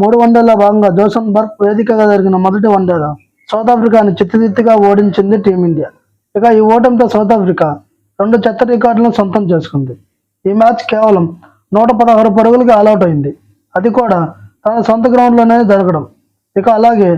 మూడు వన్డేల్లో భాగంగా జోసన్బర్గ్ వేదికగా జరిగిన మొదటి వన్డేలో సౌత్ ఆఫ్రికాని చిత్తదిత్తుగా ఓడించింది టీమిండియా. ఇక ఈ ఓటమితో సౌత్ ఆఫ్రికా రెండు చెత్త రికార్డులను సొంతం చేసుకుంది. ఈ మ్యాచ్ కేవలం నూట పదహారు పరుగులకి ఆల్అౌట్ అయింది. అది కూడా తన సొంత గ్రౌండ్లోనే జరగడం. ఇక అలాగే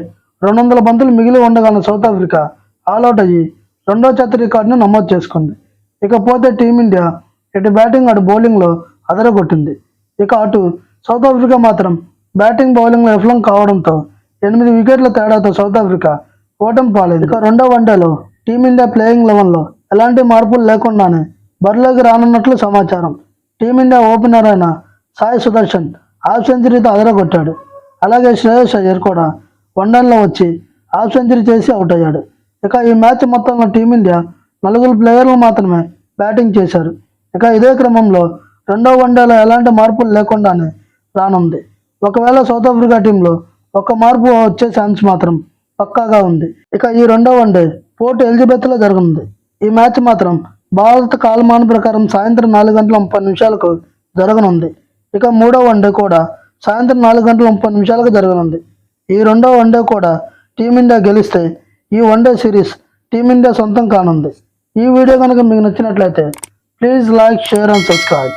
రెండు వందల బంతులు మిగిలి ఉండగానే సౌత్ ఆఫ్రికా ఆల్అౌట్ అయ్యి రెండో చెత్త రికార్డును నమోదు చేసుకుంది. ఇకపోతే టీమిండియా ఇటు బ్యాటింగ్ అటు బౌలింగ్లో అదరగొట్టింది. ఇక అటు సౌత్ ఆఫ్రికా మాత్రం బ్యాటింగ్ బౌలింగ్ విఫలం కావడంతో ఎనిమిది వికెట్ల తేడాతో సౌత్ ఆఫ్రికా ఓటమి పాలేదు. ఇక రెండో వన్డేలో టీమిండియా ప్లేయింగ్ లెవెన్లో ఎలాంటి మార్పులు లేకుండానే బరిలోకి రానున్నట్లు సమాచారం. టీమిండియా ఓపెనర్ అయిన సాయి సుదర్శన్ హాఫ్ సెంచరీతో అదరగొట్టాడు. అలాగే శ్రేయస్ అయ్యర్ కూడా వన్డేల్లో వచ్చి హాఫ్ సెంచరీ చేసి అవుట్ అయ్యాడు. ఇక ఈ మ్యాచ్ మొత్తంలో టీమిండియా నలుగురు ప్లేయర్లు మాత్రమే బ్యాటింగ్ చేశారు. ఇక ఇదే క్రమంలో రెండో వన్డేలో ఎలాంటి మార్పులు లేకుండానే రానుంది. ఒకవేళ సౌత్ ఆఫ్రికా టీంలో ఒక మార్పు వచ్చే ఛాన్స్ మాత్రం పక్కాగా ఉంది. ఇక ఈ రెండో వన్డే పోర్ట్ ఎలిజబెత్లో జరగనుంది. ఈ మ్యాచ్ మాత్రం భారత కాలమాన ప్రకారం సాయంత్రం నాలుగు గంటల ముప్పై నిమిషాలకు జరగనుంది. ఇక మూడో వన్డే కూడా సాయంత్రం నాలుగు గంటల ముప్పై నిమిషాలకు జరగనుంది. ఈ రెండో వన్డే కూడా టీమిండియా గెలిస్తే ఈ వన్డే సిరీస్ టీమిండియా సొంతం కానుంది. ఈ వీడియో కనుక మీకు నచ్చినట్లయితే please like share and subscribe.